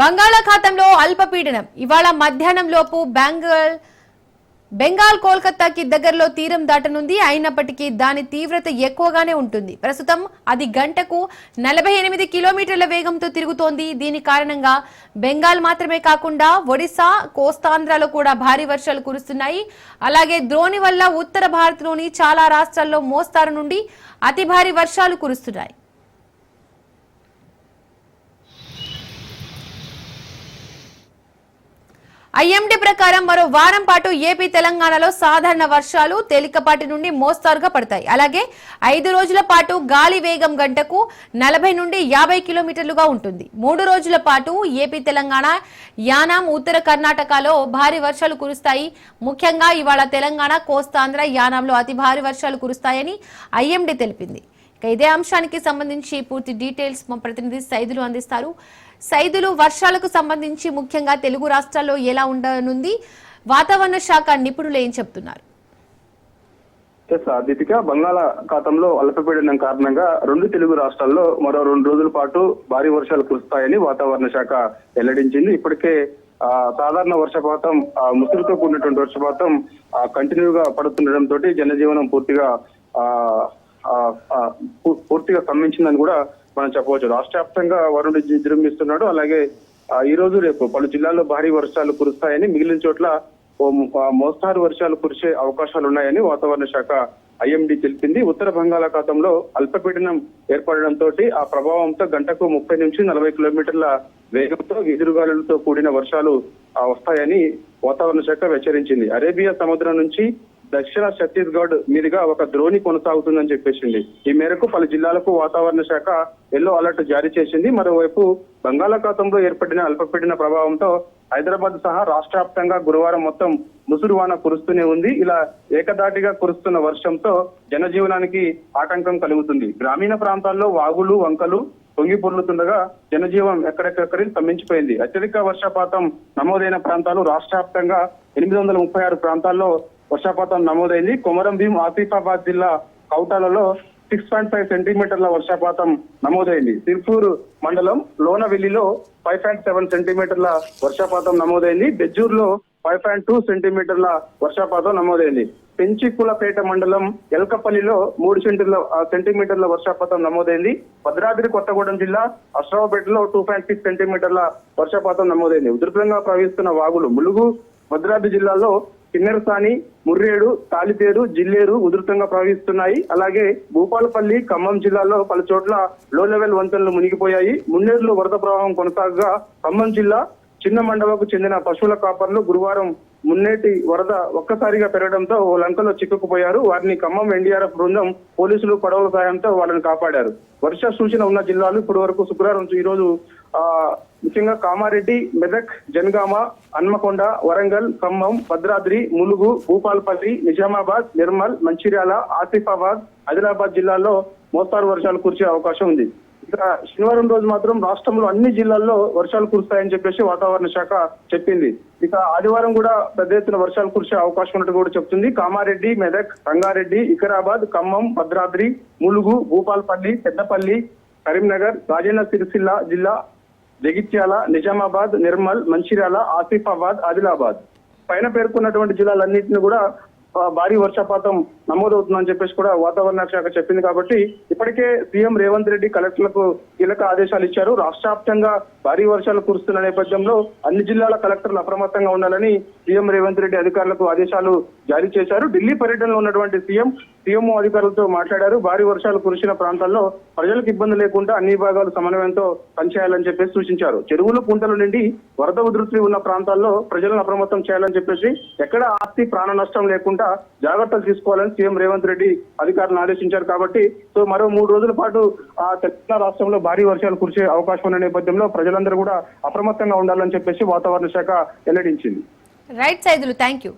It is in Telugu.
బంగాళాఖాతంలో అల్పపీడనం. ఇవాళ మధ్యాహ్నం లోపు బెంగాల్ బెంగాల్ కోల్కతాకి దగ్గరలో తీరం దాటనుంది. అయినప్పటికీ దాని తీవ్రత ఎక్కువగానే ఉంటుంది. ప్రస్తుతం అది గంటకు నలభై ఎనిమిది కిలోమీటర్ల వేగంతో తిరుగుతోంది. దీని కారణంగా బెంగాల్ మాత్రమే కాకుండా ఒడిశా కోస్తాంధ్రలో కూడా భారీ వర్షాలు కురుస్తున్నాయి. అలాగే ద్రోణి వల్ల ఉత్తర భారత్లోని చాలా రాష్ట్రాల్లో మోస్తారు నుండి అతి భారీ వర్షాలు కురుస్తున్నాయి. ఐఎండీ ప్రకారం మరో వారం పాటు ఏపీ తెలంగాణలో సాధారణ వర్షాలు తేలికపాటి నుండి మోస్తారుగా పడతాయి. అలాగే ఐదు రోజుల పాటు గాలి వేగం గంటకు నలభై నుండి యాభై కిలోమీటర్లుగా ఉంటుంది. మూడు రోజుల పాటు ఏపీ తెలంగాణ యానాం ఉత్తర కర్ణాటకలో భారీ వర్షాలు కురుస్తాయి. ముఖ్యంగా ఇవాళ తెలంగాణ కోస్తాంధ్ర యానాంలో అతి భారీ వర్షాలు కురుస్తాయని ఐఎండీ తెలిపింది. ఇక ఇదే అంశానికి సంబంధించి పూర్తి డీటెయిల్స్ మా ప్రతినిధి సైదులు అందిస్తారు. సైదులు వర్షాలకు సంబంధించి ముఖ్యంగా తెలుగు రాష్ట్రాల్లో ఎలా ఉండనుంది? వాతావరణ శాఖ నిపుణులు ఏం చెప్తున్నారు? దీపిక బంగాళాఖాతంలో అల్పపీడనం కారణంగా రెండు తెలుగు రాష్ట్రాల్లో మరో రెండు రోజుల పాటు భారీ వర్షాలు కురుస్తాయని వాతావరణ శాఖ వెల్లడించింది. ఇప్పటికే ఆ, సాధారణ వర్షపాతం ఆ, ముసురుతో కూడినటువంటి వర్షపాతం కంటిన్యూగా పడుతుండటంతో జనజీవనం పూర్తిగా ఆ, పూర్తిగా స్తంభించిందని కూడా మనం చెప్పవచ్చు. రాష్ట్ర వ్యాప్తంగా వరుణుడు జి- విజృంభిస్తున్నాడు అలాగే ఈ రోజు రేపు పలు జిల్లాల్లో భారీ వర్షాలు కురుస్తాయని మిగిలిన చోట్ల మోస్తారు వర్షాలు కురిసే అవకాశాలు ఉన్నాయని వాతావరణ శాఖ ఐఎండీ తెలిపింది. ఉత్తర బంగాళాఖాతంలో అల్పపీడనం ఏర్పడడంతో ఆ ప్రభావంతో గంటకు ముప్పై నుంచి నలభై కిలోమీటర్ల వేగంతో ఎదురుగాలులతో కూడిన వర్షాలు ఆ, వస్తాయని వాతావరణ శాఖ హెచ్చరించింది అరేబియా సముద్రం నుంచి దక్షిణ ఛత్తీస్గఢ్ మీదుగా ఒక ద్రోణి కొనసాగుతుందని చెప్పేసింది. ఈ మేరకు పలు జిల్లాలకు వాతావరణ శాఖ ఎల్లో అలర్ట్ జారీ చేసింది. మరోవైపు బంగాళాఖాతంలో ఏర్పడిన అల్పపీడన ప్రభావంతో హైదరాబాద్ సహా రాష్ట్ర వ్యాప్తంగా గురువారం మొత్తం ముసురు వాన కురుస్తూనే ఉంది. ఇలా ఏకదాటిగా కురుస్తున్న వర్షంతో జనజీవనానికి ఆటంకం కలుగుతుంది. గ్రామీణ ప్రాంతాల్లో వాగులు వంకలు పొంగి పొర్లుతుండగా జనజీవం ఎక్కడెక్కడి స్తంభించిపోయింది. అత్యధిక వర్షపాతం నమోదైన ప్రాంతాలు రాష్ట్ర వ్యాప్తంగా ఎనిమిది వందల ముప్పై ఆరు ప్రాంతాల్లో వర్షపాతం నమోదైంది. కొమరం భీం ఆసిఫాబాద్ జిల్లా కౌటాలలో సిక్స్ పాయింట్ ఫైవ్ సెంటీమీటర్ల వర్షపాతం నమోదైంది. సిర్పూర్ మండలం లోనవెల్లిలో ఫైవ్ పాయింట్ సెవెన్ సెంటీమీటర్ల వర్షపాతం నమోదైంది. బెజ్జూర్లో ఫైవ్ పాయింట్ టూ సెంటీమీటర్ల వర్షపాతం నమోదైంది. పెంచికులపేట మండలం ఎల్కపల్లిలో మూడు సెంటీల సెంటీమీటర్ల వర్షపాతం నమోదైంది. భద్రాద్రి కొత్తగూడెం జిల్లా అశ్రావపేటలో టూ పాయింట్ సిక్స్ సెంటీమీటర్ల వర్షపాతం నమోదైంది. ఉధృతంగా ప్రవహిస్తున్న వాగులు ములుగు భద్రాద్రి జిల్లాలో కిన్నెరసాని ముర్రేడు తాలిపేరు జిల్లేరు ఉధృతంగా ప్రవహిస్తున్నాయి. అలాగే భూపాలపల్లి ఖమ్మం జిల్లాలో పలు చోట్ల లో లెవెల్ వంతెనలు మునిగిపోయాయి. మున్నేరులో వరద ప్రవాహం కొనసాగగా ఖమ్మం జిల్లా చిన్న మండవకు చెందిన పశువుల కాపర్లు గురువారం మున్నేటి వరద ఒక్కసారిగా పెరగడంతో ఓ లంకలో చిక్కుకుపోయారు. వారిని ఖమ్మం ఎన్డీఆర్ఎఫ్ బృందం పోలీసులు పడవల సాయంతో వాళ్ళని కాపాడారు. వర్ష సూచన ఉన్న జిల్లాలు ఇప్పటి వరకు శుక్రవారం నుంచి ఈ రోజు ఆ ముఖ్యంగా కామారెడ్డి మెదక్ జనగామ హన్మకొండ వరంగల్ ఖమ్మం భద్రాద్రి ములుగు భూపాల్పల్లి నిజామాబాద్ నిర్మల్ మంచిర్యాల ఆసిఫాబాద్ ఆదిలాబాద్ జిల్లాల్లో మోస్తారు వర్షాలు కురిసే అవకాశం ఉంది. ఇక శనివారం రోజు మాత్రం రాష్ట్రంలో అన్ని జిల్లాల్లో వర్షాలు కురుస్తాయని చెప్పేసి వాతావరణ శాఖ చెప్పింది. ఇక ఆదివారం కూడా పెద్ద ఎత్తున వర్షాలు కురిసే అవకాశం ఉన్నట్టు కూడా చెప్తుంది. కామారెడ్డి మెదక్ రంగారెడ్డి వికారాబాద్ ఖమ్మం భద్రాద్రి ములుగు భూపాల్పల్లి పెద్దపల్లి కరీంనగర్ రాజన్న సిరిసిల్ల జిల్లా జగిత్యాల నిజామాబాద్ నిర్మల్ మంచిర్యాల ఆసిఫాబాద్ ఆదిలాబాద్. పైన పేర్కొన్నటువంటి జిల్లాలన్నింటినీ కూడా భారీ వర్షపాతం నమోదవుతుందని చెప్పేసి కూడా వాతావరణ శాఖ చెప్పింది కాబట్టి ఇప్పటికే సీఎం రేవంత్ రెడ్డి కలెక్టర్లకు కీలక ఆదేశాలు ఇచ్చారు. రాష్ట్ర వ్యాప్తంగా భారీ వర్షాలు కురుస్తున్న నేపథ్యంలో అన్ని జిల్లాల కలెక్టర్లు అప్రమత్తంగా ఉండాలని సీఎం రేవంత్ రెడ్డి అధికారులకు ఆదేశాలు జారీ చేశారు. ఢిల్లీ పర్యటనలో ఉన్నటువంటి సీఎం సీఎం అధికారులతో మాట్లాడారు. భారీ వర్షాలు కురిసిన ప్రాంతాల్లో ప్రజలకు ఇబ్బంది లేకుండా అన్ని విభాగాలు సమన్వయంతో పనిచేయాలని చెప్పేసి సూచించారు. చెరువులు కుంటలు నుండి వరద ఉధృతి ఉన్న ప్రాంతాల్లో ప్రజలను అప్రమత్తం చేయాలని చెప్పేసి ఎక్కడ ఆస్తి ప్రాణ నష్టం లేకుండా జాగ్రత్తలు తీసుకోవాలని సీఎం రేవంత్ రెడ్డి అధికారులను ఆదేశించారు కాబట్టి సో మరో మూడు రోజుల పాటు ఆ తెలంగాణ రాష్ట్రంలో భారీ వర్షాలు కురిసే అవకాశం ఉన్న నేపథ్యంలో ప్రజలందరూ కూడా అప్రమత్తంగా ఉండాలని చెప్పేసి వాతావరణ శాఖ వెల్లడించింది. Right Saidulu thank you